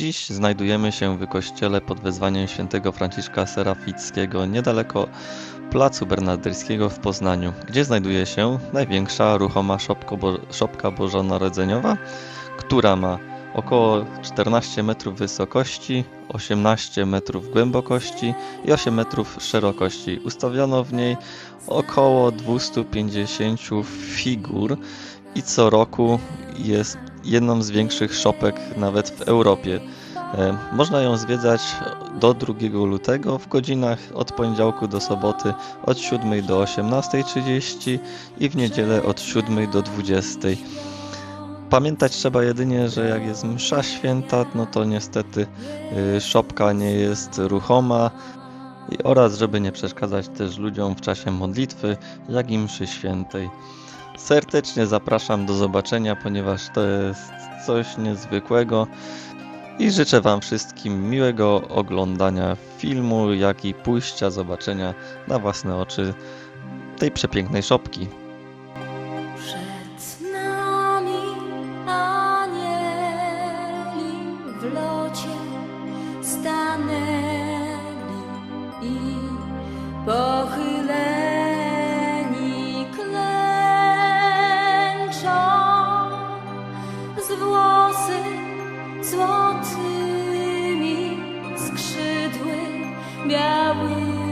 Dziś znajdujemy się w kościele pod wezwaniem świętego Franciszka Serafickiego niedaleko Placu Bernardyjskiego w Poznaniu, gdzie znajduje się największa ruchoma szopko bo szopka bożonarodzeniowa, która ma około 14 metrów wysokości, 18 metrów głębokości i 8 metrów szerokości. Ustawiono w niej około 250 figur i co roku jest jedną z większych szopek nawet w Europie. E, Można ją zwiedzać do 2 lutego w godzinach od poniedziałku do soboty od 7 do 18.30 i w niedzielę od 7 do 20.00. Pamiętać trzeba jedynie, że jak jest msza święta, no to niestety y, szopka nie jest ruchoma oraz żeby nie przeszkadzać też ludziom w czasie modlitwy, jak i mszy świętej. Serdecznie zapraszam do zobaczenia, ponieważ to jest coś niezwykłego i życzę Wam wszystkim miłego oglądania filmu, jak i pójścia, zobaczenia na własne oczy tej przepięknej szopki. me away.